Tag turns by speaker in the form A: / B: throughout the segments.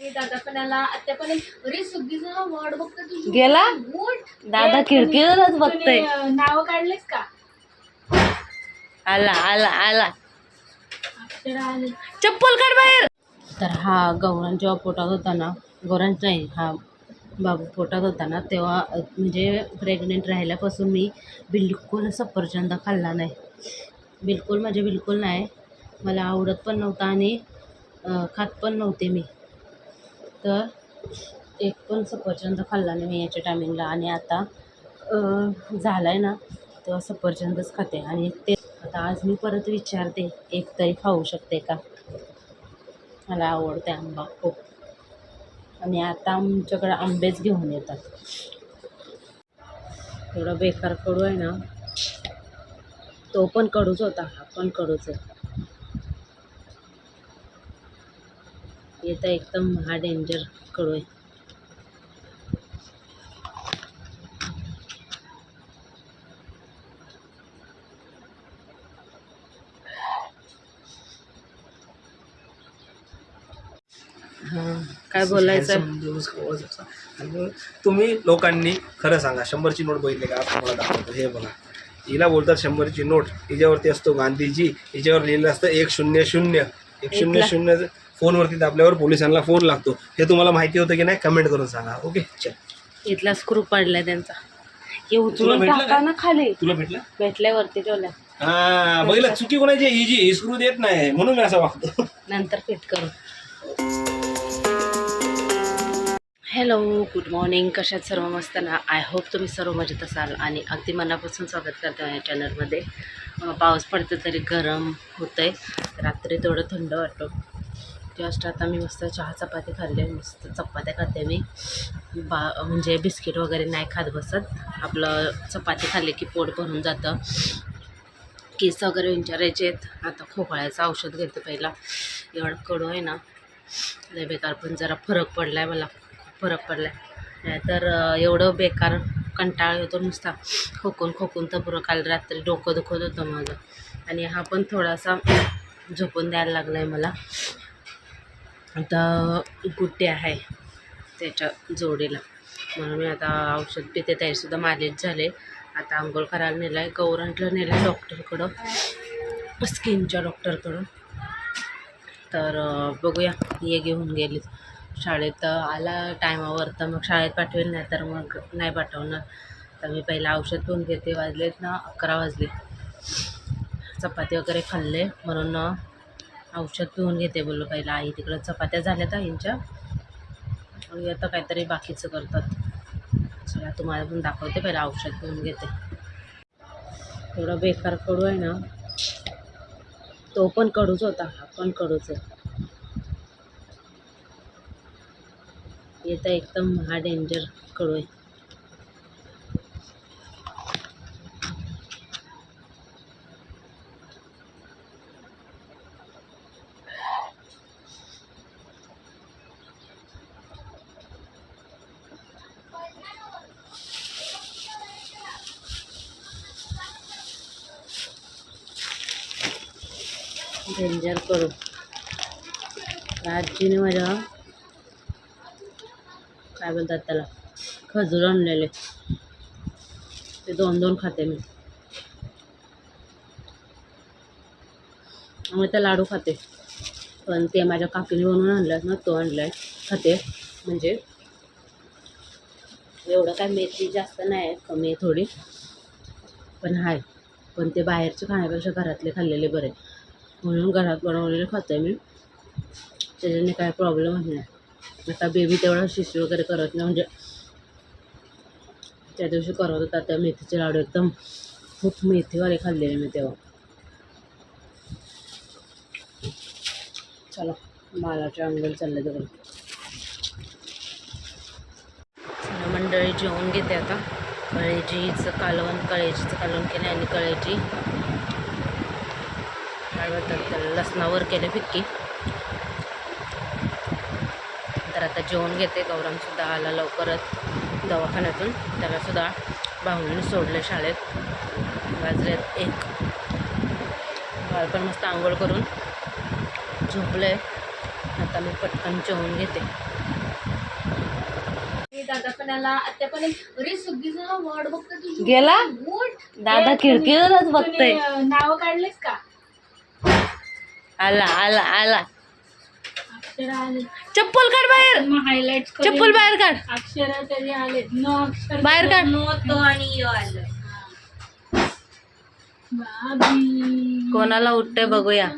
A: हे दादा पण आला आत्या पण आली. अरे सगळीजण वाट बघते तुझी
B: गेला. दादा खिडकीवरच बघतोय.
A: नाव काढलेस का?
B: आला आला आला.
A: अक्षर आले.
B: चप्पल काढ बाहेर. तर हा गौरांच्या जेव्हा पोटात होता ना गौरांच नाही हा बाबू पोटात होता ना तेव्हा अ, म्हणजे प्रेग्नेंट राहिल्यापासून मी बिलकुल सफरचंद खाल्ला नाही. बिलकुल म्हणजे बिलकुल नाही. मला आवडत पण नव्हता आणि अ, खात पण नव्हते मी. तर एक पण सफरचंद खाल्ला नाही मी याच्या टायमिंगला आणि आता झाला आहे ना तेव्हा सफरचंदच खाते. आणि ते आता आज मी परत विचारते एक तरी खाऊ शकते का? मला आवडते आंबा खूप. आणि आता आमच्याकडे आंबेच घेऊन येतात. एवढा बेकार कडू आहे ना तो पण कडूच होता हा पण कडूच आहे. येतं एकदम हा डेंजर कडू आहे. हां. काय बोलायचं.
C: आणि तुम्ही लोकांनी खरं सांगा शंभरची नोट बघितली का? आपण मला दाखवतो. हे बघा. हिला बोलतात शंभरची नोट. हिच्यावरती असतो गांधीजी. हिच्यावर लिहिलं असतं एक शून्य शून्य. एक शून्य. शून्य फोनवरती दाबल्यावर पोलिसांना फोन लागतो. हे तुम्हाला माहिती होतं की नाही कमेंट करून सांगा. ओके चल.
B: इथला स्क्रू पडलाय त्यांचा. हे उचलून
C: भेटलं
B: टाका ना खाली.
C: तुला भेटलं?
B: भेटल्यावरती ठेवल्या.
C: हा बघितलं चुकी कोणाची आहे? हिची ही स्क्रू देत नाही. म्हणून मी असं वागतो.
B: नंतर फिट करू. हॅलो गुड मॉर्निंग कशात सर्व मस्त ना? आय होप तुम्ही सर्व मजेत असाल आणि अगदी मनापासून स्वागत करते माझ्या चॅनलमध्ये अं, पाऊस पडतो तरी गरम होतं आहे रात्री थोडं थंड वाटतो. जस्ट आता मी मस्त चहा चपाती खाल्ले मस्त चपात्या खाते मी. बा म्हणजे बिस्किट वगैरे नाही खात बसत. आपलं चपाती खाल्ली की पोट भरून जातं. केस वगैरे विचारायचे आहेत. आता खोकळ्याचं औषध घेते पहिला. एवढं कडू आहे ना. लय बेकार पण जरा फरक पडला आहे मला. खूप फरक पडला आहे तर एवढं बेकार कंटाळ येतो नुसता. खोकून खोकून तर पुरं काल रात्री डोकं दुखत होतं माझं. आणि हा पण थोडासा झोपून द्यायला लागला आहे मला. आता गुट्टे आहे त्याच्या जोडीला. म्हणून मी आता औषध पिते तरीसुद्धा मालिश झाले. आता आंघोळ करायला नेलं आहे गौरांटला नेलं आहे डॉक्टरकडं स्किनच्या डॉक्टरकडं तर बघूया ये घेऊन गेली. शाळेत आला टायमावर तर मग शाळेत पाठवेल नाही तर मग नाही पाठवणार. तर मी पहिला औषध पण घेते वाजलेत ना अकरा वाजले. चपाती वगैरे खाल्ले म्हणून औषध पिऊन घेते बोललो पहिला. आई तिकडं चपात्या झाल्यात आईंच्या आणि आता काहीतरी बाकीचं करतात. चला तुम्हाला पण दाखवते पहिला औषध पिऊन घेते. एवढा बेकार कडू आहे ना. तो पण कडूच होता हा पण कडूच आहे. येता एकदम हा डेंजर कडू आहे. डेंजर करू. आजीने माझ्या काय बोलतात त्याला? खजूर आणलेले. ते दोन दोन खाते मी. त्यामुळे त्या लाडू खाते. पण ते माझ्या काकीने बनवून आणलं ना तो आणलाय. खाते. म्हणजे एवढं काय मेथी जास्त नाही आहे कमी आहे थोडी. पण आहे पण ते बाहेरचे खाण्यापेक्षा घरातले खाल्लेले बरे. म्हणून घरात बनवलेलं खाते मी. त्याच्याने काय प्रॉब्लेम होत नाही. आता बेबी तेवढा शिशी वगैरे करत नाही म्हणजे त्या दिवशी करत होता त्या मेथीचे लाडू एकदम खूप मेथीवाले खाल्लेले मी तेव्हा. चला मालाच्या अंगण चाललं तिकडे. चला मंडळी जेवून घेते आता. कळेजीचं कालवण कळेजीचं कालवण केलं आणि कळेजी त्याला लसणावर केले फिक्की. तर आता जेवण घेते. गौरमसुद्धा आला लवकरच दवाखान्यातून. त्यालासुद्धा भाऊने सोडले शाळेत. वाजलेत एक. बाळ पण मस्त आंघोळ करून झोपलं आता मी पटकन जेवून घेते. गेला. दादा खिडकीवरच बघतोय.
A: नाव काढलेस का?
B: आला आला आला.
A: अक्षर आले
B: चप्पल काढ बाहेर.
A: हायलाइट
B: चप्पल बाहेर काढ.
A: अक्षर तरी आले न अक्षर
B: बाहेर काढ.
A: नो तो आणि यो आलं. बाबी.
B: कोणाला उठतंय बघूया.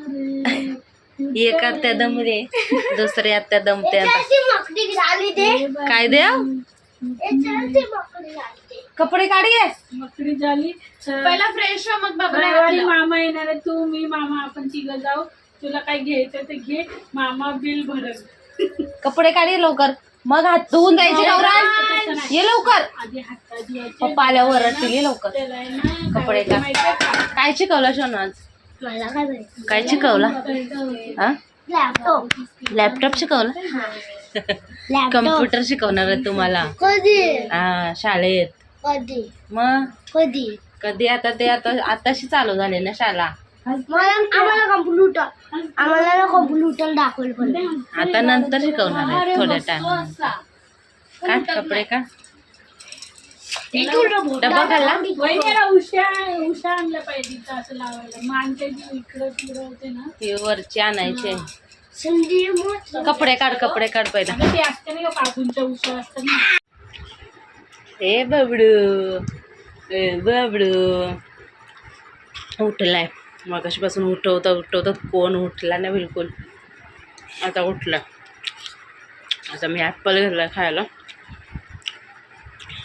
B: एक आत्या दमरे दुसरी आत्या दमते आता. काय द्या कपडे काढ घे
A: मकडी झाली. पहिला फ्रेश हो मग रविवारी मामा येणार आहे तू मी मामा आपण तिघं जाऊ. तुला काय घ्यायचं ते घे मामा बिल भरल.
B: कपडे काढ ये लवकर. मग हात धुवून जायचे गौरांग ये लवकर.
A: आधी हातात
B: पप्पा आल्यावर ओरडतील ये लवकर.
A: त्याला आहे ना
B: कपडे
A: काय
B: का?
A: माहितीये का?
B: काय शिकवलं शोनू आज? काय शिकवला? हा? लॅपटॉप. शिकवला? कम्प्युटर शिकवणार आहे तुम्हाला.
D: कधी?
B: हा शाळेत.
D: कधी?
B: मग?
D: कधी?
B: कधी? आता ते आता आताशी चालू झाले ना शाळा.
D: आम्हाला कम्प्युटर आम्हाला ना कम्प्युटर दाखवलं पण.
B: आता नंतर शिकवणार आहे थोड्या टाइम कपडे का? डबा खाल्ला?
A: वहिनीला उषा उषा आणलं पाहिजे इथं असं लावायला. मानते जी इकडं तिकडं होते ना.
B: ते वरचे आणायचे.
D: संधी मग.
B: कपडे काढ कपडे काढ पहिला.
A: अगं ते असते नाही का काकूंच्या उषा असतात ना.
B: ए बबडू. ए बबडू. उठलाय. मगाशीपासून उठवता उठवता कोण उठला नाही बिलकुल. आता उठला. आता मी ॲपल घेतला खायला.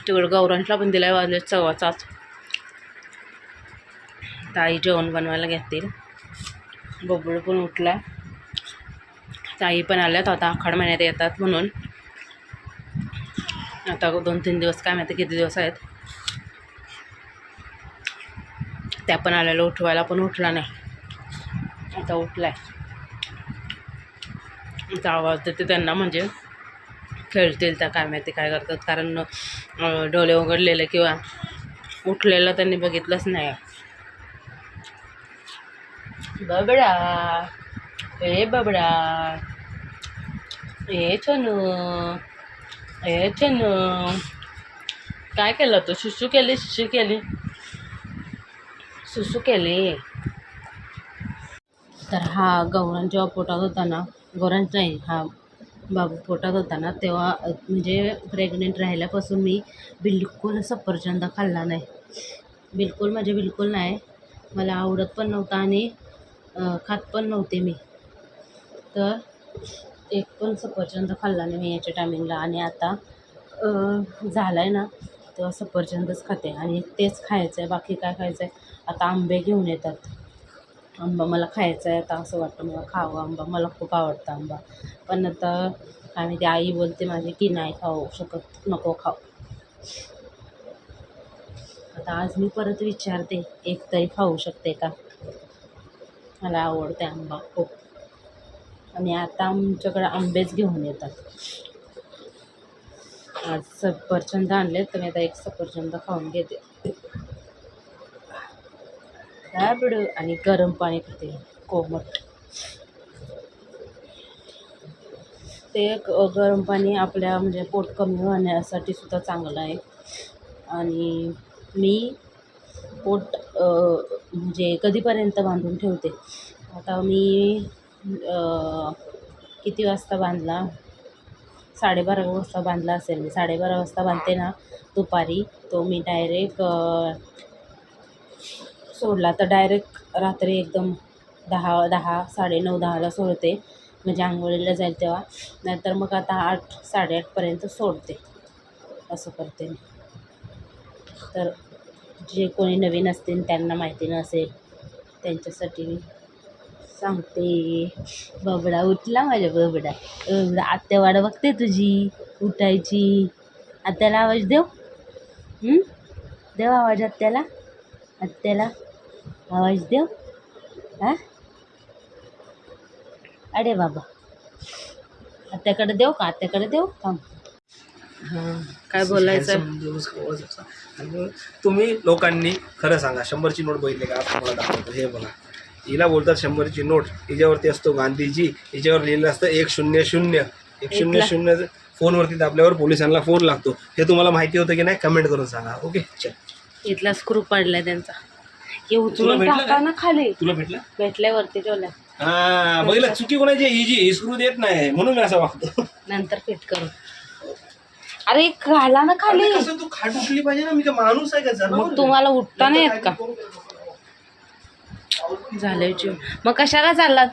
B: तिकडं गौरांशला पण दिला वाजले चवाचाच ताई जेवण बनवायला घेतील. बबडू पण उठला. ताई पण आल्यात आता आखाड महिन्यात येतात म्हणून. आता दोन तीन दिवस काय माहिती किती दिवस आहेत. त्या पण आलेला उठवायला पण उठला नाही. आता उठलाय. आता आवाज देते त्यांना म्हणजे खेळतील त्या काय माहिती काय करतात. कारण डोळे उघडलेले किंवा उठलेलं त्यांनी बघितलंच नाही. बबडा ए बबडा ए छनू ए छनू. काय केलं तू? शिशू केली शिशू केली? सुसू केले. तर हा गौरांग जेव्हा पोटात होता ना गौरांग नाही हा बाबू पोटात होता ना तेव्हा म्हणजे प्रेग्नेंट राहिल्यापासून मी बिलकुल सफरचंद खाल्ला नाही. बिलकुल म्हणजे बिलकुल नाही. मला आवडत पण नव्हता आणि खात पण नव्हते मी. तर एक पण सफरचंद खाल्ला नाही मी याच्या टायमिंगला आणि आता झाला आहे ना तेव्हा सफरचंदच खाते आणि तेच खायचं आहे बाकी काय खायचं आहे आता आंबे घेऊन येतात. आंबा मला खायचा आहे आता असं वाटतं मला खावं आंबा. मला खूप आवडतं आंबा. पण आता काय माहिती आई बोलते माझी की नाही खाऊ शकत नको खाऊ. आता आज मी परत विचारते एक तरी खाऊ शकते का? मला आवडते आंबा खूप. आणि आता आमच्याकडे आंबेच घेऊन येतात. आज सफरचंद आणले तर मी आता एक सफरचंद खाऊन घेते. काय आणि गरम पाणी पिते. कोमट. ते गरम पाणी आपल्या म्हणजे पोट कमी होण्यासाठी सुद्धा चांगलं आहे. आणि मी पोट म्हणजे कधीपर्यंत बांधून ठेवते? आता मी किती वाजता बांधला? साडेबारा वाजता बांधला असेल. मी साडेबारा वाजता बांधते ना दुपारी. तो मी डायरेक्ट सोडला. तर डायरेक्ट रात्री एकदम दहा दहा साडेनऊ दहाला सोडते. म्हणजे आंघोळीला जाईल तेव्हा. नाहीतर मग आता आठ साडेआठपर्यंत सोडते. असं करते मी. तर जे कोणी नवीन असतील त्यांना माहिती नसेल त्यांच्यासाठी मी सांगते. बबडा उठला माझ्या बबडा. बबडा आत्या बघते तुझी. उठायची. आत्याला आवाज देव देव आवाज आत्याला? आत्याला? आवाज देव. हां? अरे बाबा. आत्याकडे देऊ का? आत्याकडे देऊ थांब. हां काय बोलायचं.
C: आणि तुम्ही लोकांनी खरं सांगा शंभरची नोट बघितली का? आज तुम्हाला दाखवतो हे बघा. हिला बोलतात शंभरची नोट. हिच्यावरती असतो गांधीजी हिच्यावर लिहिलं असतं एक शून्य शून्य. एक शून्य शून्य फोनवरती दाबल्यावर पोलिसांना फोन लागतो. हे तुम्हाला माहिती होतं की नाही? कमेंट करून सांगा. ओके चल.
B: इथला स्क्रू पडलाय त्यांचा.
C: तुला
B: उचलून
C: भेटलं
B: टाका
C: काय?
B: ना खाली.
C: तुला भेटलं?
B: भेटल्या वरती ठेवल्या
C: हा बघितलं चुकी कोणाची ही जी इस्क्रू देत नाही. म्हणून मी असं वागतो.
B: नंतर फिट करू. अरे घाला ना खाली.
C: कसं तू खाट उठली पाहिजे ना? मी काय माणूस आहे का?
B: मग
C: आहे?
B: तुम्हाला उठता नाही येत का? झालंय जीव मग कशाला चाललात?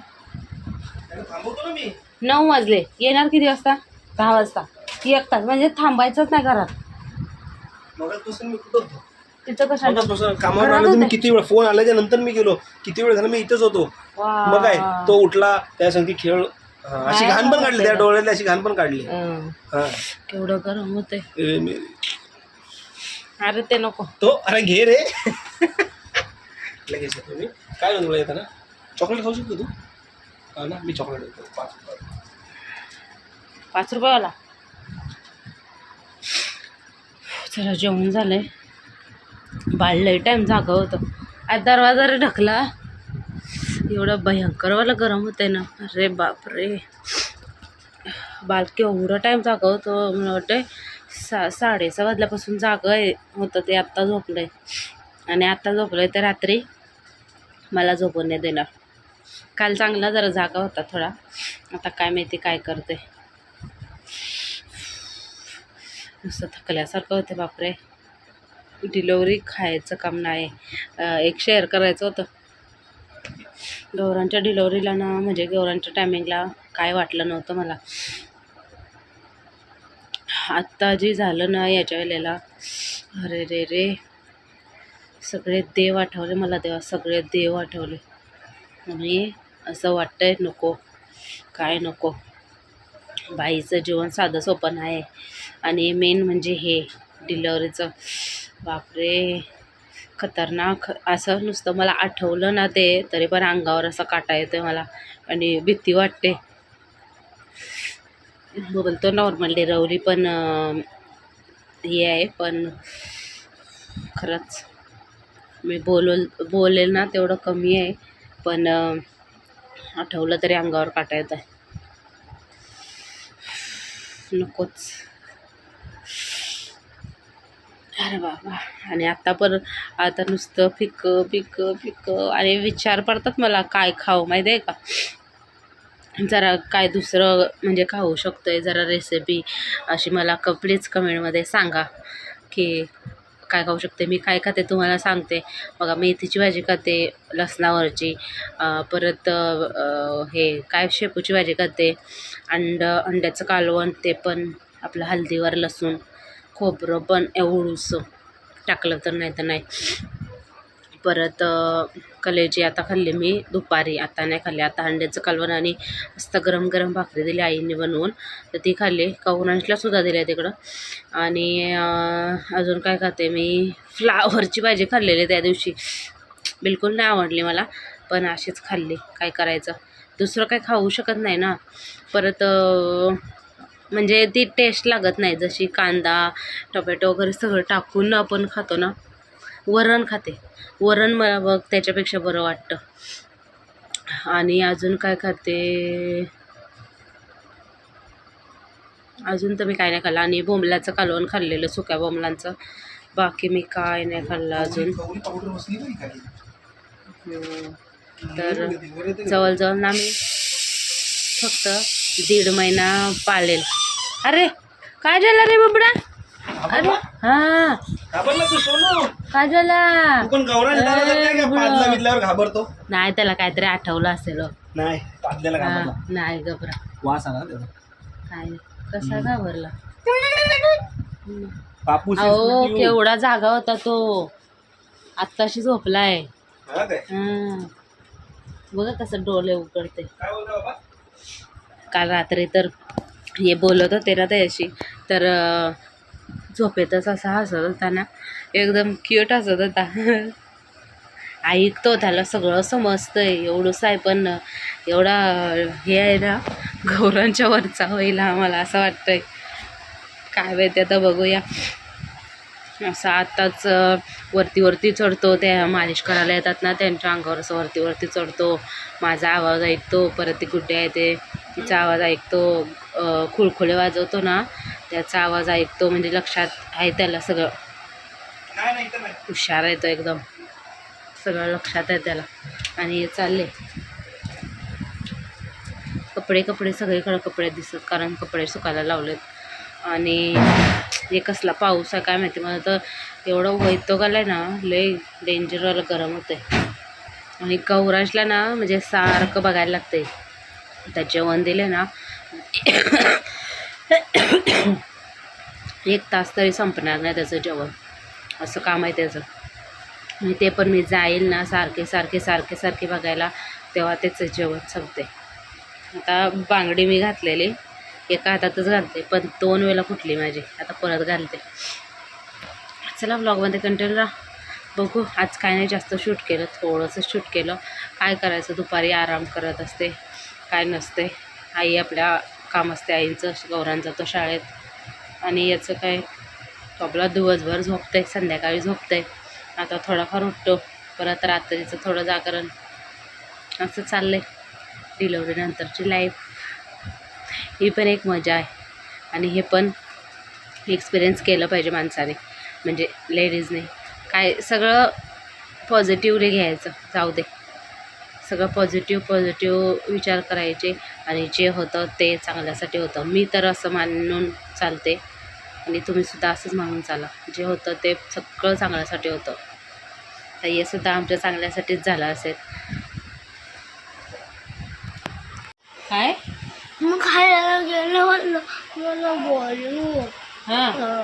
C: काय थांबवतो ना मी.
B: नऊ वाजले. येणार किती वाजता? दहा वाजता. एक तास. म्हणजे थांबायचंच नाही घरात.
C: मगाचपासून मी कुठं होतो?
B: तिथं कशाला
C: कामावर आलो तुम्ही. किती वेळ फोन आल्याच्यानंतर मी गेलो. किती वेळ झाला मी इथंच होतो.
B: वा.
C: मग काय तो उठला त्या संगती खेळ हा, अशी घाण पण काढली त्या? डोळ्यातली अशी घाण पण काढली.
B: हं.
C: हा.
B: केवढं गरम होतंय.
C: ए, मी-
B: अरे ते नको.
C: तो अरे घे रे. लगेच येतो मी. काय नाही तुला येताना चॉकलेट खाऊ शकतो तू? हा ना मी चॉकलेट देतो. पाच रुपये.
B: पाच रुपयावाला? चला जेवण झालंय. लई टाईम जागा होतं. आज दरवाजा रे ढकला एवढं भयंकरवाला गरम होतंय ना. अरे बापरे. बाल केवढं टाईम जागा होतं मला वाटतंय. सा साडेसहा वाजल्यापासून जागा आहे होतं ते आत्ता झोपलंय. आणि आत्ता झोपलंय तर रात्री मला झोपून नाही देणार. काल चांगला जरा जागा होता थोडा. आता काय माहिती काय करते नुसतं थकल्यासारखं होते बापरे. डिलेवरी खायचं काम नाही. एक शेअर करायचं होतं. गौरांच्या डिलेवरीला ना म्हणजे गौरांच्या टायमिंगला काय वाटलं नव्हतं मला. आत्ता जे झालं ना याच्या वेळेला अरे रे रे सगळे देव आठवले मला देवा सगळे देव आठवले. आणि असं वाटतंय नको काय नको. बाईचं जीवन साधं सोपं नाही. आणि मेन म्हणजे हे डिलेवरीचं बापरे खतरनाक. असं नुसतं मला आठवलं ना ते तरी पण अंगावर असं काटा येतोय मला. आणि भीती वाटते. बोलतो नॉर्मल रवली पण हे आहे पण खरंच मी बोल बोलेल ना तेवढं कमी आहे. पण आठवलं तरी अंगावर काटा येत आहे नकोच. अरे बाबा. आणि आता पण आता नुसतं फिकं फिकं फिकं. आणि विचार पडतात मला काय खाऊ माहिती आहे का? जरा काय दुसरं म्हणजे खाऊ शकतो आहे जरा रेसिपी अशी मला क प्लीज कमेंटमध्ये सांगा की काय खाऊ शकते. मी काय खाते तुम्हाला सांगते. बघा मेथीची भाजी खाते लसणावरची. परत हे काय शेपूची भाजी खाते. अंड अंड्याचं कालवण ते पण आपलं हळदीवर लसूण. खोबरं पण एवढूसं टाकलं तर नाही तर नाही. परत कलेजी आता खाल्ली मी दुपारी आता नाही खाल्ली. आता अंड्याचं कालवण आणि मस्त गरम गरम भाकरी दिली आईने बनवून. तर ती खाल्ली. कवनांशला सुद्धा दिली तिकडं. आणि अजून काय खाते मी? फ्लावरची भाजी खाल्लेली त्या दिवशी. बिलकुल नाही आवडली मला पण अशीच खाल्ली. काय करायचं? दुसरं काय खाऊ शकत नाही ना. परत म्हणजे ती टेस्ट लागत नाही जशी कांदा टोमॅटो वगैरे सगळं टाकून आपण खातो ना वरण खाते. वरण मला बघ त्याच्यापेक्षा बरं वाटतं. आणि अजून काय खाते? अजून तर मी काय नाही खाल्लं. आणि बोंबल्याचं कालवण खाल्लेलं सुक्या बोंबलांचं. बाकी मी काय नाही खाल्लं अजून. तर जवळजवळ ना मी फक्त दीड महिना पाळेल अरे काय झालं रे बाबडा? अरे हा.
C: घाबरला तू सोनू?
B: काय झाला?
C: गौराला. पाडला बिडल्यावर घाबरतो.
B: नाही त्याला काहीतरी आठवलं असेल हो.
C: नाही पाडल्याला
B: हा,
C: घाबरला.
B: नाही घबरा.
C: वास आला त्याचा.
B: काय कसा घाबरला?
C: कापूस
B: अहो
C: इसमें
B: केवढा जागा होता तो. आत्ताशी झोपलाय.
C: हा काय?
B: हा. बघा कसं डोळे उकडते
C: काय बोलतो बाबा?
B: काल रात्री तर हे बोलत होते ना त्याशी तर झोपेतच असा हसत होता ना एकदम क्यूट हसत होता. ऐकतो त्याला सगळं समजतं आहे एवढंच आहे पण एवढा हे आहे ना गौरांच्या वरचा होईल आम्हाला असं वाटतंय. काय माहिती आता बघूया. असं आत्ताच वरती वरती चढतो त्या मालिश करायला येतात ना त्यांच्या अंगावर असं वरती वरती चढतो माझा आवाज ऐकतो परत ती गुड्डे आहे ते तिचा आवाज ऐकतो खुळखुळे वाजवतो ना त्याचा आवाज ऐकतो म्हणजे लक्षात आहे त्याला सगळं. हुशार आहे तो एकदम. सगळं लक्षात आहे त्याला. आणि हे चालले. कपडे कपडे सगळीकडे कपडे दिसत कारण कपडे सुकायला लावलेत. आणि हे कसला पाऊस आहे काय माहिती? मला तर एवढं वैतो आहे ना लय डेंजरवालं गरम होते आणि गौराजला ना म्हणजे सारखं बघायला लागते आता जेवण दिले ना. एक तास तरी संपणार नाही त्याचं जेवण. असं काम आहे त्याचं. मी ते पण मी जाईल ना सारखे सारखे सारखे सारखे बघायला तेव्हा त्याचं जेवण संपते. आता बांगडी मी घातलेली एका हातातच घालते पण दोन वेळेला फुटली माझी. आता परत घालते. चला ब्लॉगमध्ये कंटिन्यू राहा. बघू आज काय नाही जास्त शूट केलं थोडंसं शूट केलं. काय करायचं दुपारी आराम करत असते. काय नसते. आई आपल्या काम असते आईचं गौरांचा तो शाळेत. आणि याचं काय तो आपला दिवसभर आहे संध्याकाळी झोपते आता थोडाफार उठतो परत रात्रीचं थोडं जागरण. असं चाललंय डिलेवरीनंतरची लाईफ ही पण एक मजा आहे. आणि हे पण एक्सपिरियन्स केलं पाहिजे माणसाने. म्हणजे लेडीजने काय सगळं पॉझिटिव्हली घ्यायचं जाऊ दे सगळं पॉझिटिव्ह पॉझिटिव्ह विचार करायचे आणि जे होतं ते चांगल्यासाठी होतं. मी तर असं मानून चालते आणि तुम्हीसुद्धा असंच मानून चाला. जे होतं ते सगळं चांगल्यासाठी होतं. तर हे सुद्धा आमच्या चांगल्यासाठीच झालं असेल. काय?
D: मग खायला गेलं मला बोलू
B: हां.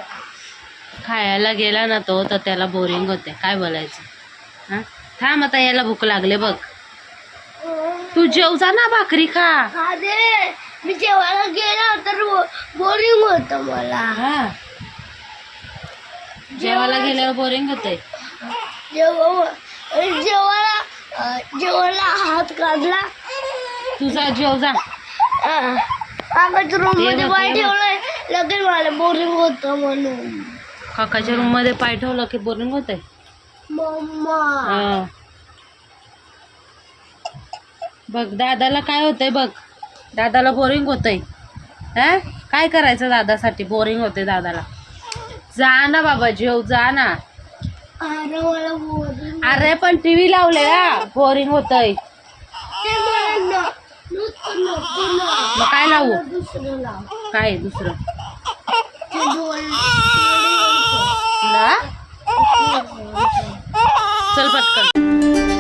B: खायला गेला ना तो तर त्याला बोरिंग होते. काय बोलायचं? हां? थांब आता याला भूक लागले बघ. तू जेव जा ना भाकरी खा.
D: अरे मी जेवायला गेला तर बोरिंग होतं मला.
B: हा. जेवायला गेल्यावर बोरिंग होते
D: जेव्हा जेवायला अं, जेवायला हात काढला.
B: तुझा जेव जा.
D: काकाच्या रूम
B: ये
D: मध्ये
B: बघ,
D: पाय. ठेवलंय. लगेच मला बोरिंग होतं म्हणून.
B: काकाच्या रूममध्ये पाय ठेवलं की बोरिंग होते
D: मम्मा.
B: बघ दादाला काय होतंय बघ. दादाला बोरिंग होतंय. हा? काय करायचं दादासाठी? बोरिंग होते दादाला. जा ना बाबा जेव जा ना.
D: अरे
B: पण टीव्ही लावले हा. बोरिंग होतंय. मग काय लावू? काय दुसरं? चल पटकन.